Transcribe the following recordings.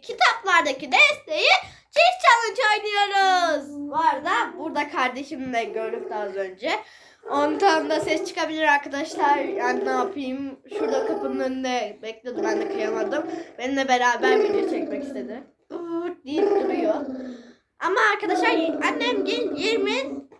ki kitaplardaki desteği çiz challenge oynuyoruz. Bu arada burada kardeşimle gördük az önce. Ondan da ses çıkabilir arkadaşlar. Yani ne yapayım? Şurada kapının önünde bekledi. Ben de kıyamadım. Benimle beraber video çekmek istedi. Deyip duruyor. Ama arkadaşlar annem gel 20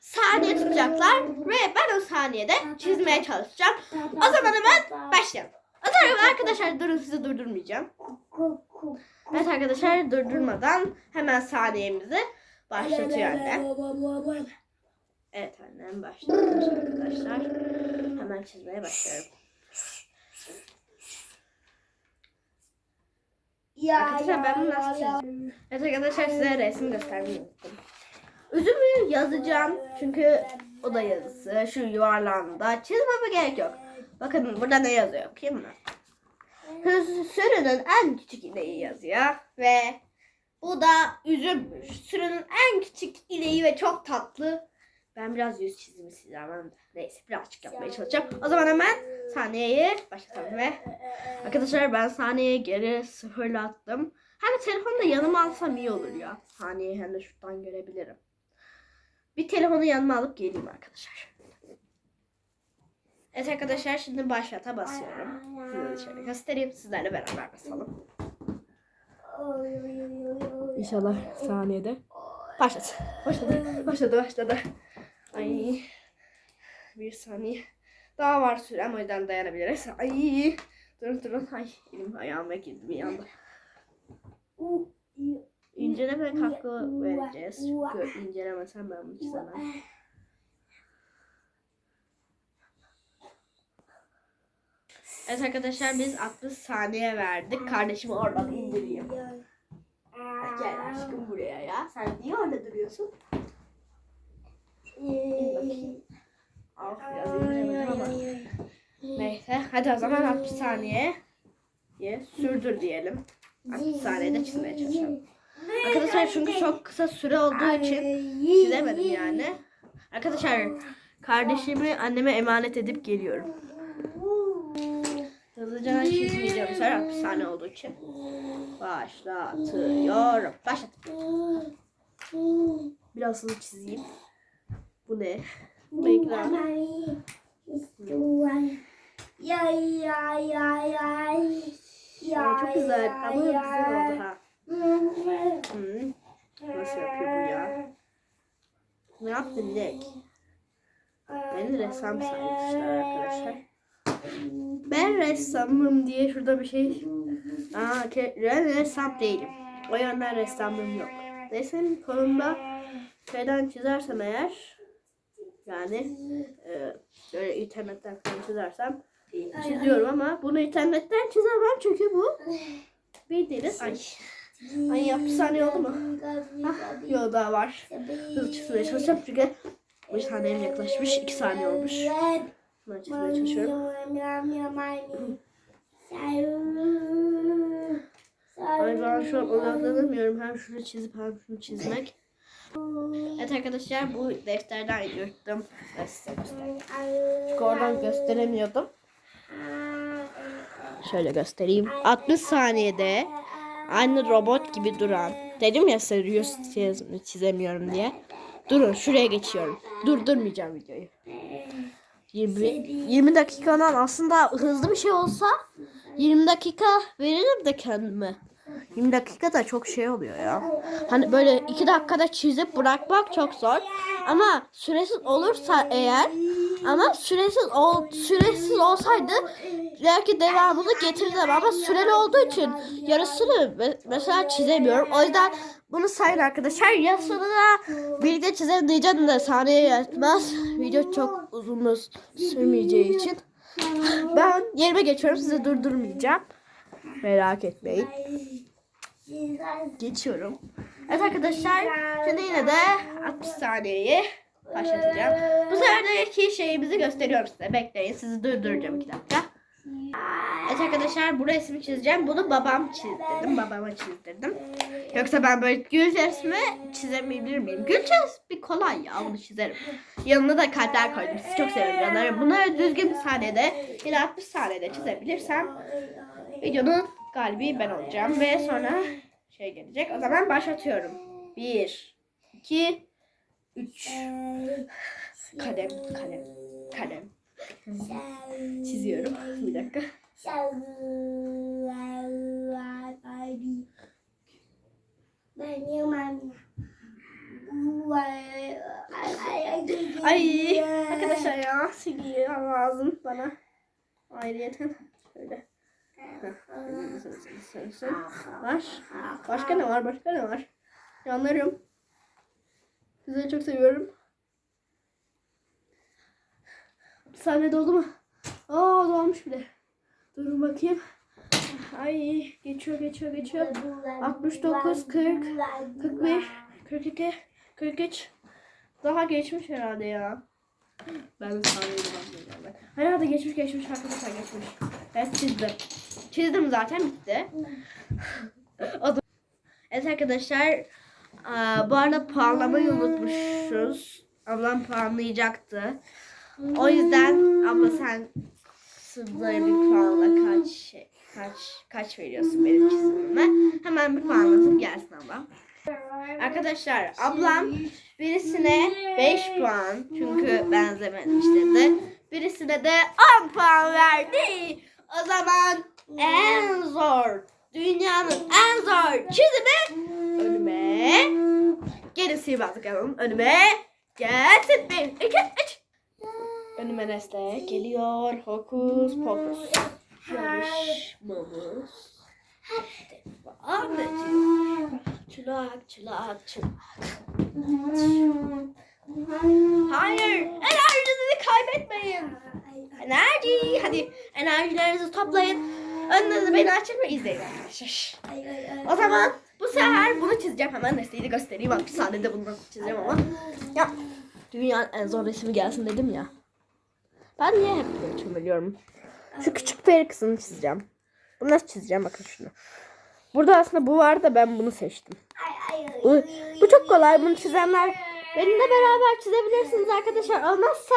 saniye tutacaklar ve ben o saniyede çizmeye çalışacağım. O zaman hemen başlayalım. O zaman arkadaşlar durun sizi durdurmayacağım. Evet arkadaşlar durdurmadan hemen saniyemizi başlatıyor annem. Evet annem başlamış arkadaşlar. Hemen çizmeye başlıyorum. Arkadaşlar ben bunu nasıl çizeceğim? Evet arkadaşlar size resim göstermeyi unuttum. Üzümü yazacağım çünkü o da yazısı. Şu yuvarlağında çizmeme gerek yok. Bakın burada ne yazıyor okuyayım mı? Hız sürünün en küçük ineği yazıyor ve bu da üzümmüş. Sürünün en küçük ineği ve çok tatlı. Ben biraz yüz çizimi size neyse birazcık yapmaya çalışacağım. O zaman hemen saniyeyi başlatalım ve arkadaşlar ben saniyeyi geri sıfırlattım. Hem telefonu da yanıma alsam iyi olur ya. Saniyeyi hem de şuradan görebilirim. Bir telefonu yanıma alıp geleyim arkadaşlar. Evet arkadaşlar şimdi başlata basıyorum. Size de şöyle göstereyim. Sizlerle beraber basalım. İnşallah saniyede. Başlat. Başladı. Başladı başladı. Ay. Bir saniye. Daha var sürem o yüzden dayanabiliriz. Ay. Durun durun. Ay elim ayağıma girdi bir anda. İncelemek hakkı vereceğiz. Çünkü incelemesem ben bunu çizemem. Evet arkadaşlar biz 60 saniye verdik. Kardeşimi oradan indireyim. Gel aşkım buraya ya. Sen niye orada duruyorsun? Neyse hadi o zaman 60 saniye ye, sürdür diyelim. 60 saniyede çizmeye çalışalım. Arkadaşlar çünkü çok kısa süre olduğu için çizemedim yani. Arkadaşlar kardeşimi anneme emanet edip geliyorum. Hızlıca sefer 60 saniye olduğu için. Başlatıyorum. Başlat. Biraz hızlı çizeyim. Bu ne? Bu ekran. Ya ya ya ya. Ya, çok güzel ama güzel oldu ha. Hı. Nasıl yapıyor bu ya? Ne yaptın Dilek? Beni ressam saymışlar arkadaşlar. Ben ressamım diye şurada bir şey... Aa, ben ressam değilim. O yönden ressamlığım yok. Resim konumda şeyden çizersem eğer yani e, böyle internetten çizersem çiziyorum ama bunu internetten çizemem çünkü bu bildiğiniz ay ay yapı saniye oldu mu? Ah, yok daha var. Hızlı çizmeye çalışacağım çünkü bir saniyem yaklaşmış. iki saniye olmuş. Ben çizmeye çalışıyorum. Ay ben şu an odaklanamıyorum. Hem şunu çizip hem şunu çizmek. Evet arkadaşlar bu defterden yırttım. Ben size göstereyim. Çünkü oradan gösteremiyordum. Şöyle göstereyim. 60 saniyede aynı robot gibi duran. Dedim ya size yüz çiz- çizemiyorum diye. Durun şuraya geçiyorum. Durdurmayacağım videoyu. 20, 20 dakikadan aslında hızlı bir şey olsa 20 dakika veririm de kendime. 20 dakika da çok şey oluyor ya. Hani böyle 2 dakikada çizip bırakmak çok zor. Ama süresiz olursa eğer ama süresiz ol, süresiz olsaydı belki devamını getirdim ama süreli olduğu için yarısını me- mesela çizemiyorum. O yüzden bunu sayın arkadaşlar. Yarısını da birlikte çizelim diyeceğim de saniye yetmez. Video çok uzun sürmeyeceği için. Ben yerime geçiyorum. Sizi durdurmayacağım. Merak etmeyin. Geçiyorum. Evet arkadaşlar. Şimdi yine de 60 saniyeyi başlatacağım. Bu sefer de iki şeyimizi gösteriyorum size. Bekleyin. Sizi durduracağım iki dakika. Evet arkadaşlar bu resmi çizeceğim. Bunu babam çizdirdim. Babama çizdirdim. Yoksa ben böyle gül resmi çizemeyebilir miyim? Gül bir kolay ya bunu çizerim. Yanına da kalpler koydum. Sizi çok seviyorum canlarım. Bunları düzgün bir saniyede bir 60 saniyede çizebilirsem videonun galibi ben olacağım. Ve sonra şey gelecek. O zaman başlatıyorum. Bir, iki, üç. Kalem, kalem, kalem. Çiziyorum. Bir dakika. Ay arkadaşlar ya silgi lazım bana. Ayrıyeten şöyle. Var. Başka ne var? Başka ne var? Yanlarım. Sizi çok seviyorum. Sahne doldu mu? Aa dolmuş bile. Durun bakayım. Ay geçiyor geçiyor geçiyor. 69, 40, 41, 42, 43. Daha geçmiş herhalde ya. Ben de sahneyi bakmayacağım. Herhalde geçmiş geçmiş arkadaşlar geçmiş. Evet çizdim. Çizdim zaten bitti. Evet arkadaşlar. Bu arada puanlamayı unutmuşuz. Ablam puanlayacaktı. O yüzden abla sen sınırlı bir puanla kaç şey, kaç kaç veriyorsun benim çizimime? Hemen bir puanlasın gelsin ablam. Arkadaşlar ablam birisine 5 puan çünkü benzememiş dedi. Birisine de 10 puan verdi. O zaman en zor dünyanın en zor çizimi önüme gerisi bakalım önüme gelsin. 1 2 3 Önüme nesne geliyor. Hokus pokus. Yarışmamız. Devam ediyor. Çılak çılak çılak. Hayır. Enerjinizi kaybetmeyin. Enerji. Hadi enerjilerinizi toplayın. Önünüzü beni açın ve izleyin arkadaşlar. O zaman bu sefer bunu çizeceğim. Hemen nesneyi de göstereyim. Bak bir saniyede bunu çizeceğim ama. Ya dünyanın en zor resmi gelsin dedim ya. Ben niye hep böyle çömeliyorum? Şu küçük peri kızını çizeceğim. Bunu nasıl çizeceğim? Bakın şunu. Burada aslında bu var da ben bunu seçtim. Bu, bu çok kolay. Bunu çizenler benimle beraber çizebilirsiniz arkadaşlar. Olmazsa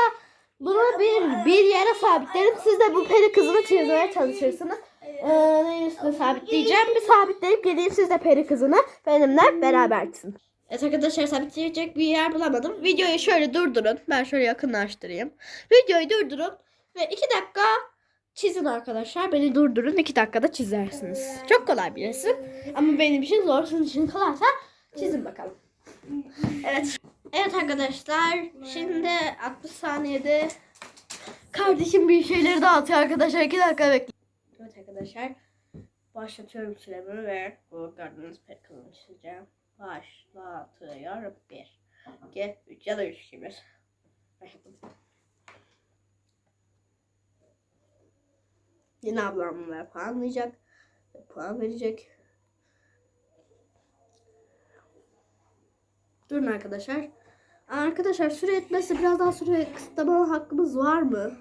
bunu bir bir yere sabitlerim. Siz de bu peri kızını çizmeye çalışırsınız. Ee, üstüne sabitleyeceğim? Bir sabitleyip geleyim siz de peri kızını benimle beraber çizin. Evet arkadaşlar sabitleyecek bir yer bulamadım. Videoyu şöyle durdurun. Ben şöyle yakınlaştırayım. Videoyu durdurun ve iki dakika çizin arkadaşlar. Beni durdurun. iki dakikada çizersiniz. Çok kolay bir resim. Ama benim için zor. Sizin için kolaysa çizin bakalım. Evet. Evet arkadaşlar. Şimdi 60 saniyede kardeşim bir şeyleri dağıtıyor arkadaşlar. 2 dakika bekleyin. Evet arkadaşlar. Başlatıyorum süremi ve bu gördüğünüz pek çizeceğim. Başlatıyorum. 1, 2, 3 ya da 3, 2, 1. Başladım. Yine ablam bunları puanlayacak. Puan verecek. Durun arkadaşlar. Arkadaşlar süre etmesi biraz daha süre kısıtlama hakkımız var mı?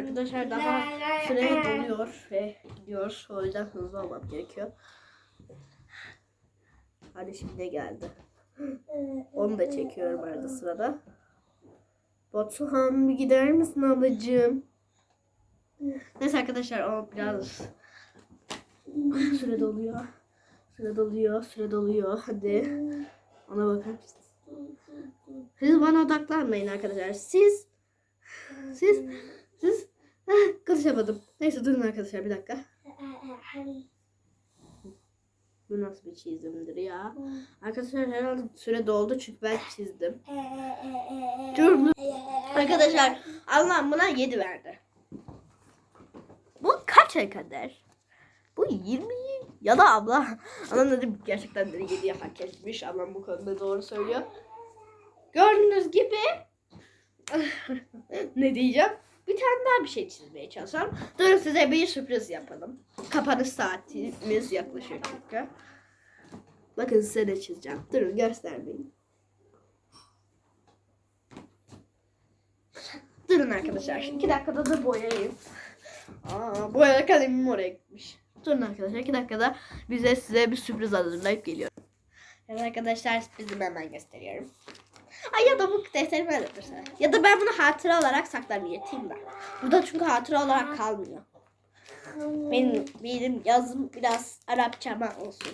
Arkadaşlar daha süre doluyor ve gidiyor. O yüzden hızlı olmam gerekiyor. Hadi şimdi geldi. Onu da çekiyorum arada sırada. Batuhan gider misin ablacığım? Neyse arkadaşlar o biraz süre doluyor. Süre doluyor, süre doluyor. Hadi. Ona bakar mısınız? Siz bana odaklanmayın arkadaşlar. Siz siz siz Heh, konuşamadım. Neyse durun arkadaşlar bir dakika. Bu nasıl bir çizimdir ya? Arkadaşlar herhalde süre doldu çünkü ben çizdim. Dur. Arkadaşlar Allah'ım buna 7 verdi. Bu kaç ay kadar? Bu 20 ya da abla. Anam dedi gerçekten dedi 7'ye hak etmiş. Ablam bu konuda doğru söylüyor. Gördüğünüz gibi ne diyeceğim? Bir tane daha bir şey çizmeye çalışalım. Durun size bir sürpriz yapalım. Kapanış saatimiz yaklaşıyor çünkü. Bakın size ne çizeceğim. Durun göstermeyin. Durun arkadaşlar. İki dakikada da boyayayım. Aa, boya kalemim oraya gitmiş. Durun arkadaşlar. iki dakikada bize size bir sürpriz hazırlayıp geliyorum. Evet arkadaşlar sürprizimi hemen gösteriyorum. Ay ya da bu defterime de dursa. Ya da ben bunu hatıra olarak saklar yeteyim ben. Bu da çünkü hatıra olarak kalmıyor. Benim, benim yazım biraz Arapçama olsun.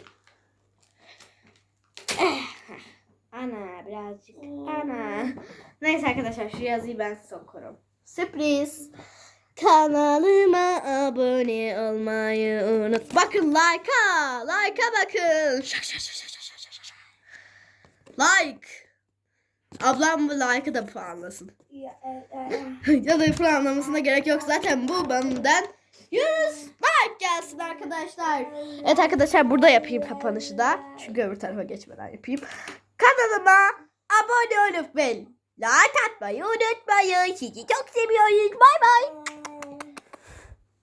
Eh, Ana birazcık. Ana. Neyse arkadaşlar şu yazıyı ben size okurum. Sürpriz. Kanalıma abone olmayı unut. Bakın like'a. Like'a bakın. Şak şak şak şak şak şak. Like. Ablam bu like'ı da puanlasın. ya da puanlamasına gerek yok. Zaten bu benden 100 like gelsin arkadaşlar. Evet arkadaşlar burada yapayım kapanışı da. Çünkü öbür tarafa geçmeden yapayım. Kanalıma abone olup ve like atmayı unutmayın. Sizi çok seviyoruz. Bay bay.